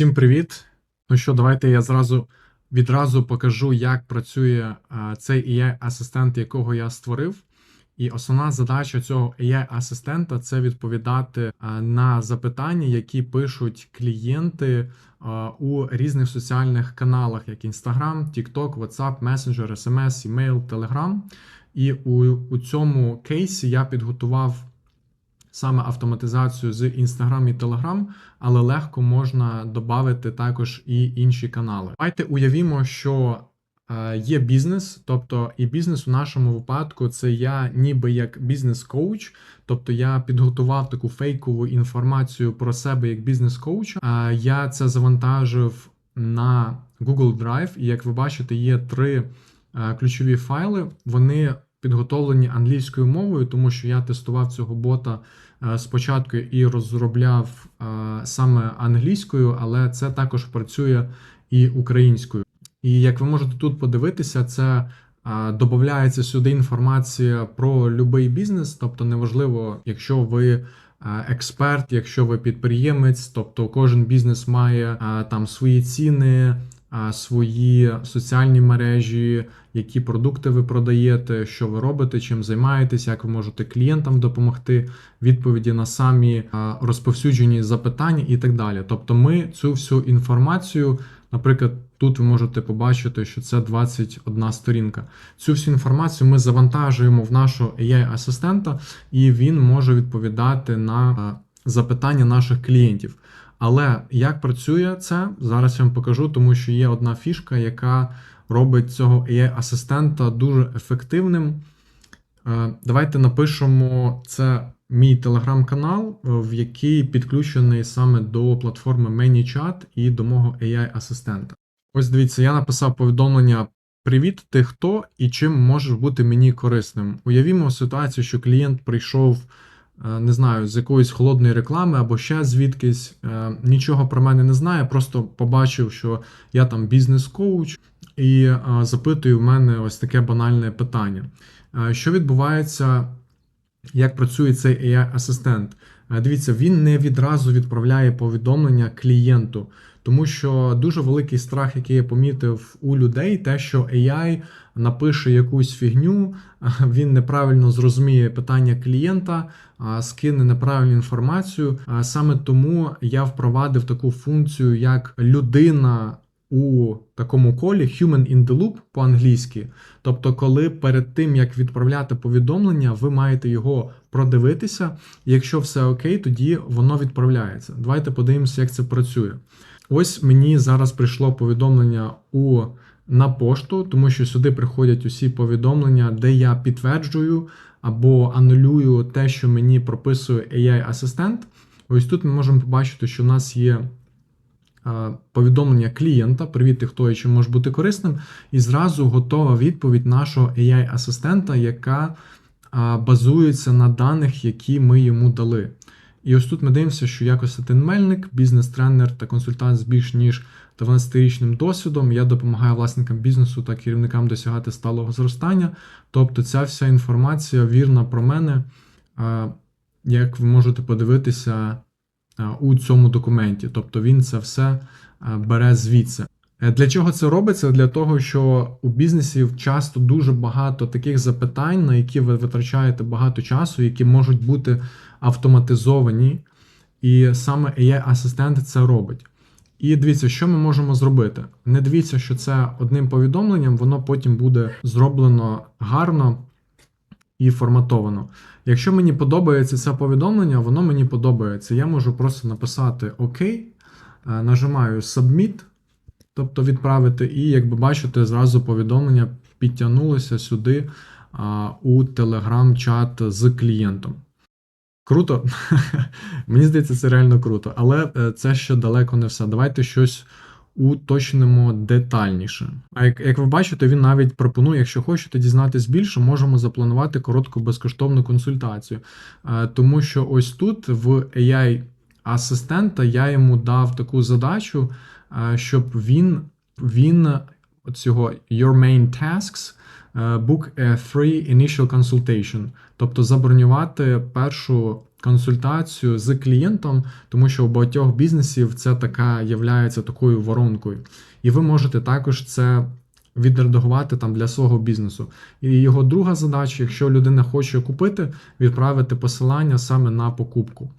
Всім привіт! Ну що, давайте я зразу відразу покажу, як працює е, цей AI-асистент, якого я створив. І основна задача цього AI-асистента це відповідати е, на запитання, які пишуть клієнти е, у різних соціальних каналах, як Instagram, TikTok, WhatsApp, Messenger, SMS, email, Telegram. І у, у цьому кейсі я підготував саме автоматизацію з Instagram і Telegram, але легко можна додати також і інші канали. Давайте уявімо, що е, є бізнес, тобто і бізнес у нашому випадку це я ніби як бізнес-коуч, тобто я підготував таку фейкову інформацію про себе як бізнес-коуч. Е, Я це завантажив на Google Drive, і як ви бачите, є три е, ключові файли. Вони підготовлені англійською мовою, тому що я тестував цього бота е, спочатку і розробляв е, саме англійською, але це також працює і українською. І як ви можете тут подивитися, це е, додається сюди інформація про будь-який бізнес, тобто неважливо, якщо ви експерт, якщо ви підприємець, тобто кожен бізнес має там свої ціни, свої соціальні мережі, які продукти ви продаєте, що ви робите, чим займаєтесь, як ви можете клієнтам допомогти, відповіді на самі розповсюджені запитання і так далі. Тобто, ми цю всю інформацію, наприклад, тут ви можете побачити, що це 21 сторінка. Цю всю інформацію ми завантажуємо в нашого AI-асистента, і він може відповідати на запитання наших клієнтів. Але як працює це, зараз я вам покажу, тому що є одна фішка, яка робить цього AI-асистента дуже ефективним. Е, Давайте напишемо це мій телеграм-канал, е, в який підключений саме до платформи ManyChat і до мого AI-асистента. Ось дивіться, я написав повідомлення. Привіт, ти хто і чим можеш бути мені корисним. Уявімо ситуацію, що клієнт прийшов, не знаю, з якоїсь холодної реклами або ще звідкись, е, нічого про мене не знає, просто побачив, що я там бізнес-коуч, і запитую запитує в мене ось таке банальне питання. Е, Що відбувається, як працює цей AI-асистент? Е, Дивіться, він не відразу відправляє повідомлення клієнту, тому що дуже великий страх, який я помітив у людей, те, що AI напише якусь фігню, він неправильно зрозуміє питання клієнта, скине неправильну інформацію. Саме тому я впровадив таку функцію, як людина. У такому колі human in the loop по-англійськи. Тобто, коли перед тим як відправляти повідомлення, ви маєте його продивитися. і Якщо все окей, тоді воно відправляється. Давайте подивимося, як це працює. Ось мені зараз прийшло повідомлення у на пошту, тому що сюди приходять усі повідомлення, де я підтверджую або анулюю те, що мені прописує AI-асистент. Ось тут ми можемо побачити, що в нас є повідомлення клієнта, привіт, ти хто і чим може бути корисним, і зразу готова відповідь нашого AI-асистента, яка базується на даних, які ми йому дали. І ось тут ми дивимося, що я Костянтин Мельник, бізнес-тренер та консультант з більш ніж 12-річним досвідом. Я допомагаю власникам бізнесу та керівникам досягати сталого зростання. Тобто, ця вся інформація вірна про мене, як ви можете подивитися у цьому документі. Тобто він це все бере звідси. Е, Для чого це робиться? Для того, що у бізнесів часто дуже багато таких запитань, на які ви витрачаєте багато часу, які можуть бути автоматизовані, і саме AI-асистент це робить. І дивіться, що ми можемо зробити. Не дивіться, що це одним повідомленням, воно потім буде зроблено гарно і форматовано. Якщо мені подобається це повідомлення, воно мені подобається. Я можу просто написати ОК, е, нажимаю Submit, тобто відправити, і як ви бачите, зразу повідомлення підтягнулося сюди у телеграм-чат з клієнтом. Круто. Мені здається, це реально круто. Але е, це ще далеко не все. Давайте щось уточнимо детальніше. А як, як ви бачите, він навіть пропонує, якщо хочете дізнатись більше, можемо запланувати коротку безкоштовну консультацію. Е, Тому що ось тут в AI асистента я йому дав таку задачу, е, щоб він, він цього Your Main Tasks book a free initial consultation, тобто забронювати першу консультацію з клієнтом, тому що у багатьох бізнесів це така являється такою воронкою. І ви можете також це відредагувати там для свого бізнесу. І його друга задача, якщо людина хоче купити, відправити посилання саме на покупку.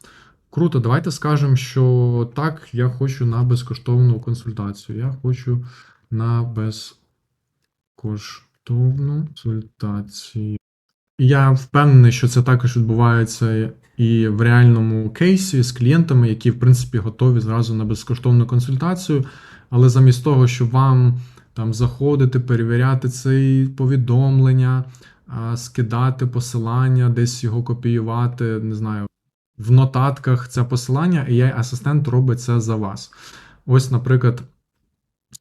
Круто, давайте скажемо, що так, я хочу на безкоштовну консультацію. Я хочу на безкоштовну консультацію. Я впевнений, що це також відбувається і в реальному кейсі з клієнтами, які, в принципі, готові зразу на безкоштовну консультацію. Але замість того, щоб вам там заходити, перевіряти ці повідомлення, скидати посилання, десь його копіювати, не знаю, в нотатках це посилання, AI-асистент робить це за вас. Ось, наприклад,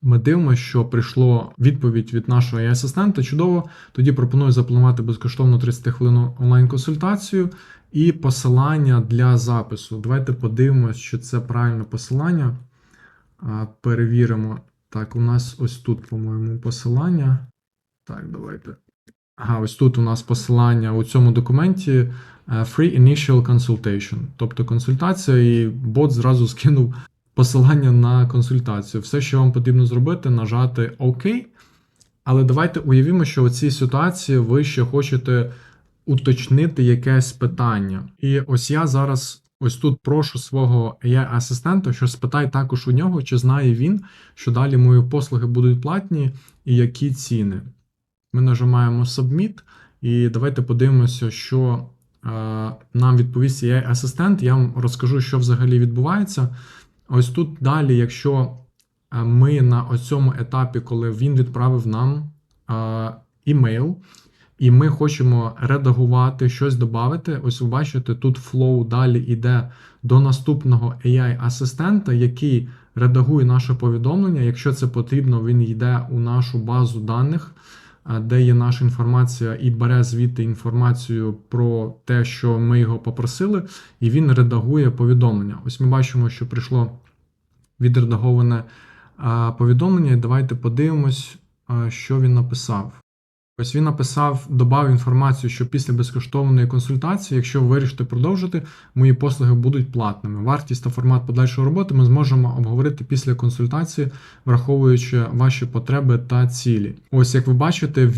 ми дивимося, що прийшло відповідь від нашого AI-асистента. Чудово. Тоді пропоную запланувати безкоштовну 30 хвилин онлайн-консультацію і посилання для запису. Давайте подивимося, що це правильне посилання. Перевіримо. Так, у нас ось тут, по-моєму, посилання. Так, давайте. Ага, ось тут у нас посилання у цьому документі е, Free Initial Consultation. Тобто консультація, і бот зразу скинув посилання на консультацію. Все, що вам потрібно зробити, нажати ОК. Але давайте уявімо, що у цій ситуації ви ще хочете уточнити якесь питання. І ось я зараз ось тут прошу свого AI-асистента, що спитай також у нього, чи знає він, що далі мої послуги будуть платні і які ціни. Ми нажимаємо Submit, і давайте подивимося, що е, нам відповість AI-асистент. Я вам розкажу, що взагалі відбувається. Ось тут далі, якщо е, ми на ось цьому етапі, коли він відправив нам е, імейл, і ми хочемо редагувати, щось додати. Ось ви бачите, тут flow далі йде до наступного AI-асистента, який редагує наше повідомлення. Якщо це потрібно, він йде у нашу базу даних, де є наша інформація, і бере звідти інформацію про те, що ми його попросили, і він редагує повідомлення. Ось ми бачимо, що прийшло відредаговане е, повідомлення. Давайте подивимось, е, що він написав. Ось він написав, додав інформацію, що після безкоштовної консультації, якщо ви вирішите продовжити, мої послуги будуть платними. Вартість та формат подальшої роботи ми зможемо обговорити після консультації, враховуючи ваші потреби та цілі. Ось як ви бачите,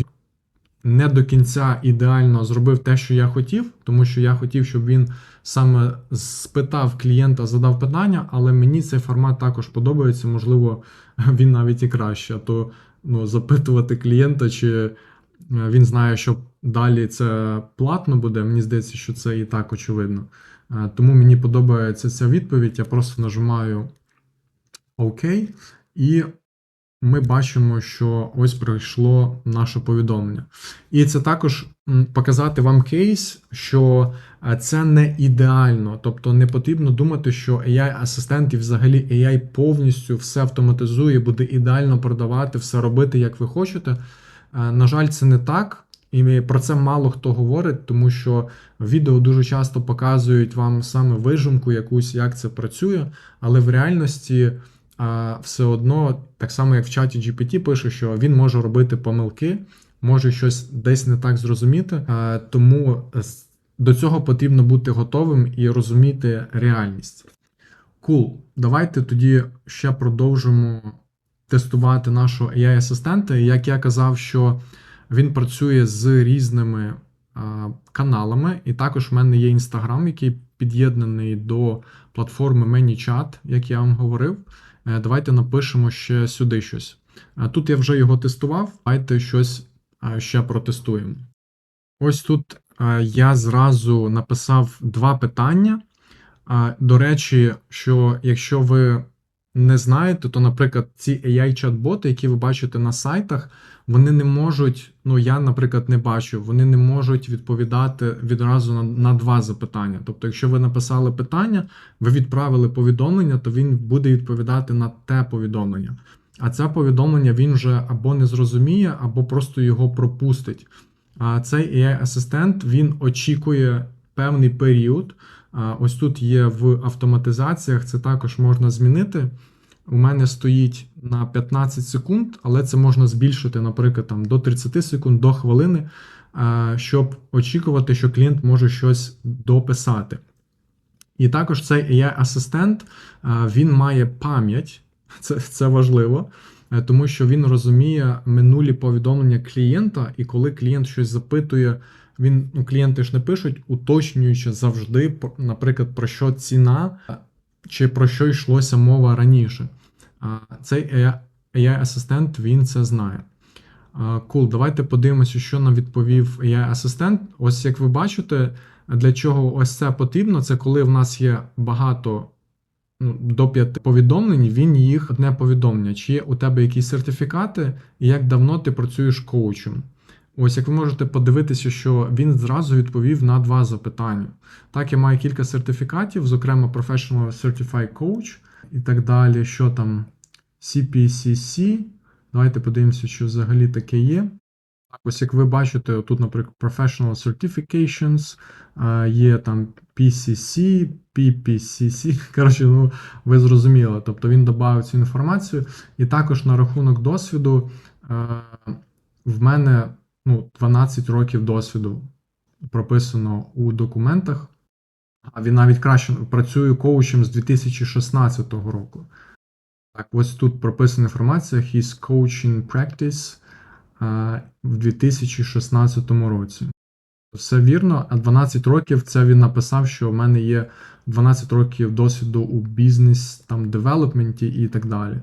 не до кінця ідеально зробив те, що я хотів, тому що я хотів, щоб він саме спитав клієнта, задав питання, але мені цей формат також подобається. Можливо, він навіть і краще. А то ну, запитувати клієнта, чи він знає, що далі це платно буде. Мені здається, що це і так очевидно. Е, тому мені подобається ця відповідь. Я просто нажимаю ОК, і ми бачимо, що ось прийшло наше повідомлення. І це також показати вам кейс, що е, це не ідеально. Тобто не потрібно думати, що AI-асистент і взагалі AI повністю все автоматизує, буде ідеально продавати, все робити, як ви хочете. Е, на жаль, це не так, і про це мало хто говорить, тому що відео дуже часто показують вам саме вижимку, якусь, як це працює, але в реальності е, все одно, так само як в чаті GPT пише, що він може робити помилки, може щось десь не так зрозуміти. Е, тому до цього потрібно бути готовим і розуміти реальність. Кул, cool. давайте тоді ще продовжимо тестувати нашого AI-асистента. Як я казав, що він працює з різними каналами, і також в мене є Інстаграм, який під'єднаний до платформи ManyChat, як я вам говорив. Е, давайте напишемо ще сюди щось. Е, тут я вже його тестував, давайте щось е, ще протестуємо. Ось тут я зразу написав два питання. До речі, що якщо ви не знаєте, то, наприклад, ці AI-чат-боти, які ви бачите на сайтах, вони не можуть, ну я, наприклад, не бачу, вони не можуть відповідати відразу на, на два запитання. Тобто, якщо ви написали питання, ви відправили повідомлення, то він буде відповідати на те повідомлення. А це повідомлення він вже або не зрозуміє, або просто його пропустить. А цей AI-асистент він очікує певний період. Ось тут є в автоматизаціях, це також можна змінити. У мене стоїть на 15 секунд, але це можна збільшити, наприклад, там, до 30 секунд, до хвилини, щоб очікувати, що клієнт може щось дописати. І також цей AI-асистент він має пам'ять, це, це важливо, е, тому що він розуміє минулі повідомлення клієнта, і коли клієнт щось запитує, він ну, клієнти ж не пишуть, уточнюючи завжди, наприклад, про що ціна чи про що йшлося мова раніше. Цей AI AI-асистент він це знає. Кул, давайте подивимося, що нам відповів AI-асистент. Ось як ви бачите, для чого ось це потрібно, це коли в нас є багато ну, до п'яти повідомлень, він їх одне повідомлення. Чи є у тебе якісь сертифікати, і як давно ти працюєш коучем. Ось як ви можете подивитися, що він зразу відповів на два запитання. Так, я маю кілька сертифікатів, зокрема Professional Certified Coach і так далі. Що там CPCC. Давайте подивимося, що взагалі таке є. Так, ось як ви бачите, тут, наприклад, Professional Certifications, є там PCC, PPCC. Коротше, ну, ви зрозуміли. Тобто він додав цю інформацію. І також на рахунок досвіду в мене ну, 12 років досвіду прописано у документах. А він навіть краще працює коучем з 2016 року. Так, ось тут прописана інформація: His coaching practice а, в 2016 році. Все вірно, а 12 років це він написав, що в мене є 12 років досвіду у бізнес, там, девелопменті і так далі.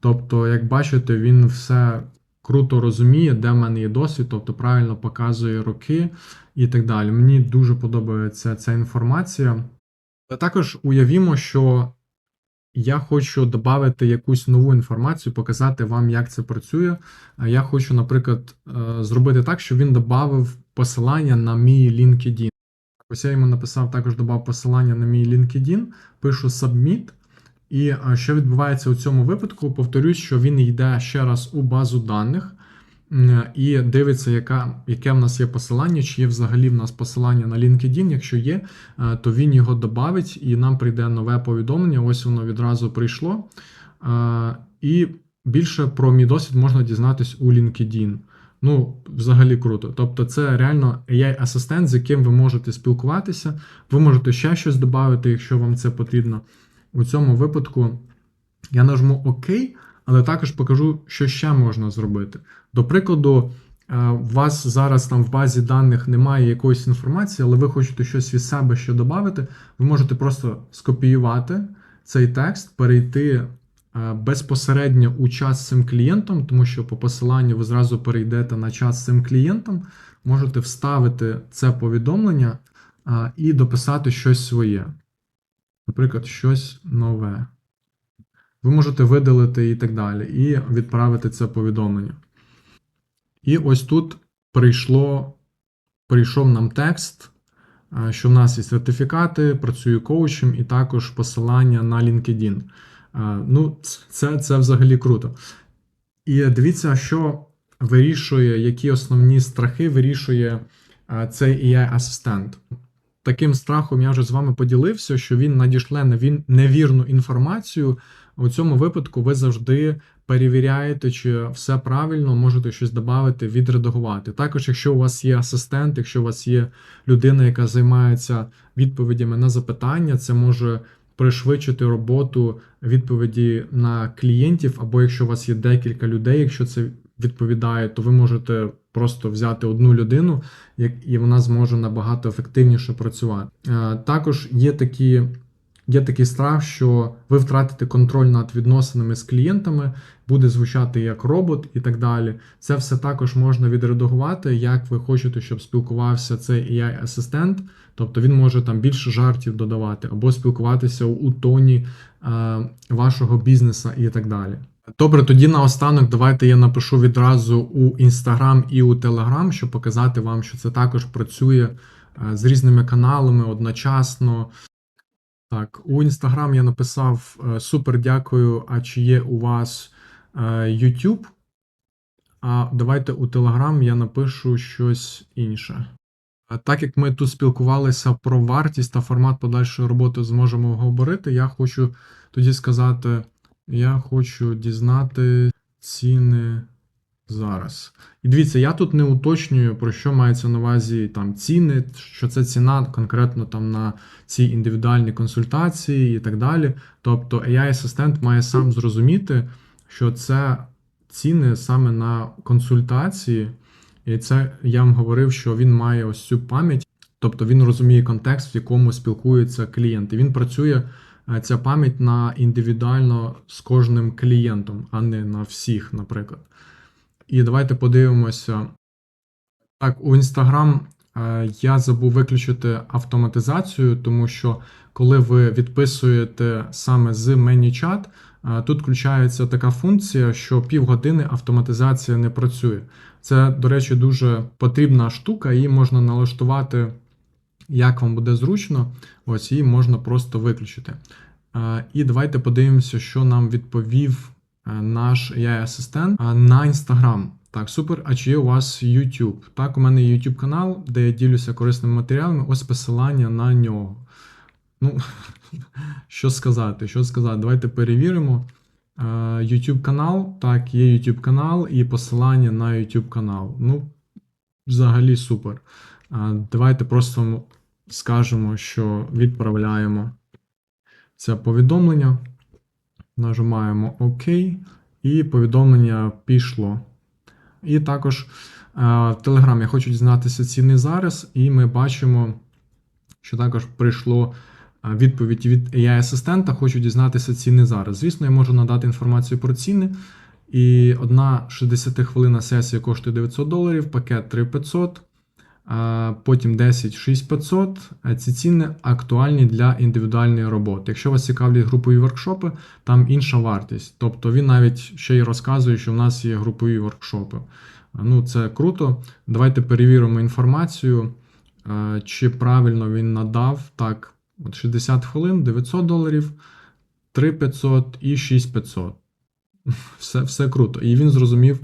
Тобто, як бачите, він все круто розуміє, де в мене є досвід, тобто правильно показує роки і так далі. Мені дуже подобається ця інформація. Але також уявімо, що я хочу додати якусь нову інформацію, показати вам, як це працює. Я хочу, наприклад, е, зробити так, щоб він додав посилання на мій LinkedIn. Ось я йому написав, також додав посилання на мій LinkedIn, пишу Submit. І е, що відбувається у цьому випадку? Повторюсь, що він йде ще раз у базу даних і дивиться, яка, яке в нас є посилання, чи є взагалі в нас посилання на LinkedIn. Якщо є, е, то він його додавить, і нам прийде нове повідомлення. Ось воно відразу прийшло. Е, І більше про мій досвід можна дізнатись у LinkedIn. Ну, взагалі круто. Тобто, це реально AI-асистент, з яким ви можете спілкуватися. Ви можете ще щось додати, якщо вам це потрібно. У цьому випадку я нажму ОК, але також покажу, що ще можна зробити. До прикладу, е, у вас зараз там в базі даних немає якоїсь інформації, але ви хочете щось від себе ще додати, ви можете просто скопіювати цей текст, перейти е, безпосередньо у чат з цим клієнтом, тому що по посиланню ви зразу перейдете на чат з цим клієнтом, можете вставити це повідомлення е, і дописати щось своє. Наприклад, щось нове. Ви можете видалити і так далі, і відправити це повідомлення. І ось тут прийшло, прийшов нам текст, е, що в нас є сертифікати, працюю коучем, і також посилання на LinkedIn. Е, Ну, це, це взагалі круто. І дивіться, що вирішує, які основні страхи вирішує е, цей AI-асистент. Таким страхом я вже з вами поділився, що він надішле невірну інформацію. У цьому випадку ви завжди перевіряєте, чи все правильно, можете щось додати, відредагувати. Також, якщо у вас є асистент, якщо у вас є людина, яка займається відповідями на запитання, це може пришвидшити роботу відповіді на клієнтів, або якщо у вас є декілька людей, якщо це відповідає, то ви можете просто взяти одну людину, і вона зможе набагато ефективніше працювати. Е, Також є такі. Є такий страх, що ви втратите контроль над відносинами з клієнтами, буде звучати як робот і так далі. Це все також можна відредагувати, як ви хочете, щоб спілкувався цей AI-асистент. Тобто він може там більше жартів додавати, або спілкуватися у тоні е, вашого бізнесу і так далі. Добре, тоді наостанок давайте я напишу відразу у Instagram і у Telegram, щоб показати вам, що це також працює е, з різними каналами одночасно. Так, у Instagram я написав е, супер дякую. А чи є у вас е, YouTube? А давайте у Telegram я напишу щось інше. Так як ми тут спілкувалися про вартість та формат подальшої роботи зможемо говорити, я хочу тоді сказати: я хочу дізнати ціни Зараз. І дивіться, я тут не уточнюю, про що мається на увазі там ціни, що це ціна конкретно там на ці індивідуальні консультації і так далі. Тобто AI-асистент має сам зрозуміти, що це ціни саме на консультації, і це я вам говорив, що він має ось цю пам'ять, тобто він розуміє контекст, в якому спілкується клієнт. І він працює ця пам'ять на індивідуально з кожним клієнтом, а не на всіх, наприклад. І давайте подивимося. Так, у Instagram е, я забув виключити автоматизацію, тому що коли ви відписуєте саме з ManyChat, е, тут включається така функція, що півгодини автоматизація не працює. Це, до речі, дуже потрібна штука, її можна налаштувати, як вам буде зручно. Ось її можна просто виключити. І давайте подивимося, що нам відповів е, наш AI-асистент е, на Instagram. Так, супер. А чи є у вас YouTube? Так, у мене є YouTube канал, де я ділюся корисними матеріалами. Ось посилання на нього. Ну, що сказати, що сказати? Давайте перевіримо. Е, YouTube канал. Так, є YouTube канал і посилання на YouTube канал. Ну, взагалі супер. Давайте просто скажемо, що відправляємо це повідомлення. Нажимаємо ОК, і повідомлення пішло. І також е, в Telegram я хочу дізнатися ціни зараз, і ми бачимо, що також прийшло е, відповідь від AI-асистента. Хочу дізнатися ціни зараз. Звісно, я можу надати інформацію про ціни. І одна 60 хвилина сесія коштує 900 доларів, пакет 3500, а потім 10 6500. Е, Ці ціни актуальні для індивідуальної роботи. Якщо вас цікавлять групові воркшопи, там інша вартість. Тобто він навіть ще й розказує, що в нас є групові воркшопи. Ну, це круто. Давайте перевіримо інформацію, е, чи правильно він надав. Так, от 60 хвилин, 900 доларів, 3500 і 6500. Все, все круто. І він зрозумів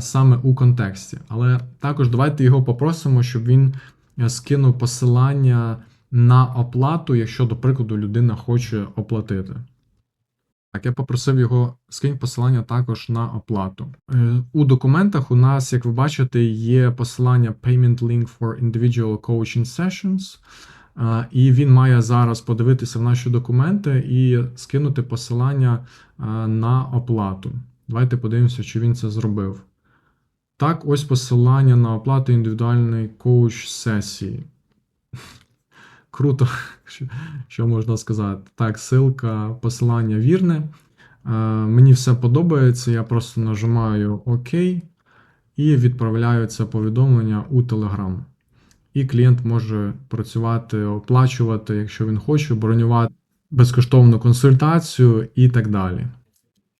саме у контексті. Але також давайте його попросимо, щоб він е, скинув посилання на оплату, якщо, до прикладу, людина хоче оплатити. Так, я попросив його скинь посилання також на оплату. Е, У документах у нас, як ви бачите, є посилання Payment Link for Individual Coaching Sessions. Е, І він має зараз подивитися в наші документи і скинути посилання на оплату. Давайте подивимося, чи він це зробив. Так, ось посилання на оплату індивідуальної коуч сесії. Круто, що, що можна сказати. Так, ссылка, посилання вірне. Е, мені все подобається. Я просто нажимаю ОК і відправляю це повідомлення у Telegram. І клієнт може працювати, оплачувати, якщо він хоче, бронювати безкоштовну консультацію і так далі.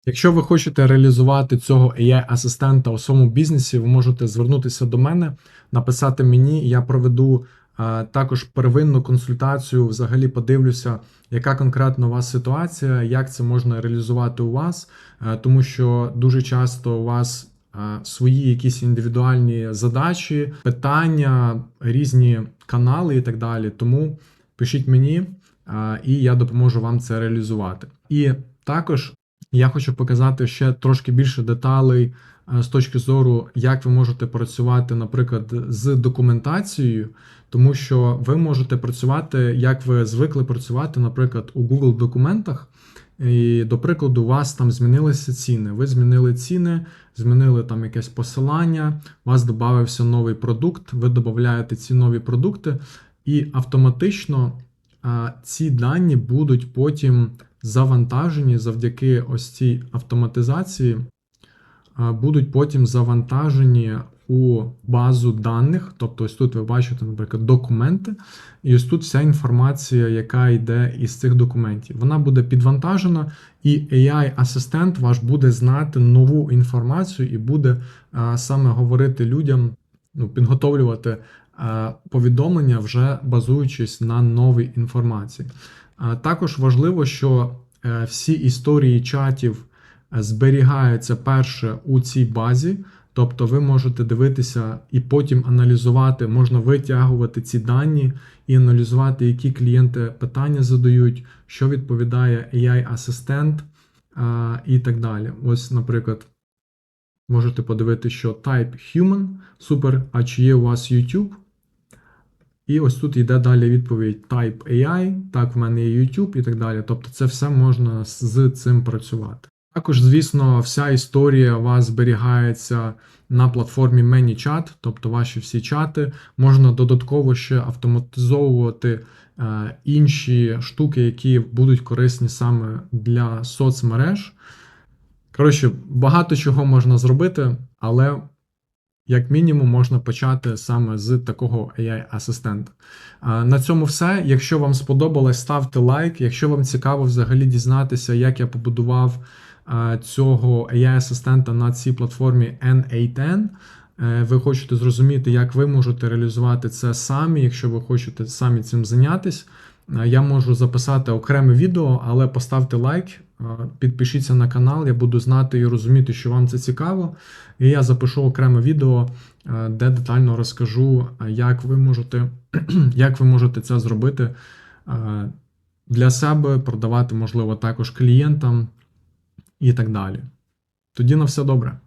Якщо ви хочете реалізувати цього AI-асистента у своєму бізнесі, ви можете звернутися до мене, написати мені, я проведу е, також первинну консультацію. Взагалі подивлюся, яка конкретно у вас ситуація, як це можна реалізувати у вас, е, тому що дуже часто у вас е, свої якісь індивідуальні задачі, питання, різні канали і так далі. Тому пишіть мені, і я допоможу вам це реалізувати. І також я хочу показати ще трошки більше деталей е, з точки зору, як ви можете працювати, наприклад, з документацією, тому що ви можете працювати, як ви звикли працювати, наприклад, у Google документах. І, до прикладу, у вас там змінилися ціни. Ви змінили ціни, змінили там якесь посилання, у вас додався новий продукт, ви додаєте ці нові продукти, і автоматично а, ці дані будуть потім завантажені завдяки ось цій автоматизації, будуть потім завантажені у базу даних. Тобто, ось тут ви бачите, наприклад, документи, і ось тут вся інформація, яка йде із цих документів. Вона буде підвантажена, і AI-асистент ваш буде знати нову інформацію і буде саме говорити людям, ну, підготовлювати повідомлення, вже базуючись на новій інформації. Також важливо, що е, всі історії чатів е, зберігаються перше у цій базі. Тобто ви можете дивитися і потім аналізувати, можна витягувати ці дані і аналізувати, які клієнти питання задають, що відповідає AI-асистент і так далі. Ось, наприклад, можете подивитися, що Type Human, супер, а чи є у вас YouTube? І ось тут йде далі відповідь Type AI, так, в мене є YouTube і так далі. Тобто це все можна з- цим працювати. Також, звісно, вся історія у вас зберігається на платформі ManyChat, тобто ваші всі чати. Можна додатково ще автоматизовувати е, інші штуки, які будуть корисні саме для соцмереж. Коротше, багато чого можна зробити, але як мінімум можна почати саме з такого AI-асистента. На цьому все. Якщо вам сподобалось, ставте лайк. Якщо вам цікаво взагалі дізнатися, як я побудував цього AI-асистента на цій платформі N8N, е, ви хочете зрозуміти, як ви можете реалізувати це самі, якщо ви хочете самі цим зайнятися. Е, Я можу записати окреме відео, але поставте лайк, е, підпишіться на канал, я буду знати і розуміти, що вам це цікаво. І я запишу окреме відео, е, де детально розкажу, як ви можете, як ви можете це зробити для себе, продавати, можливо, також клієнтам і так далі. Тоді на все добре.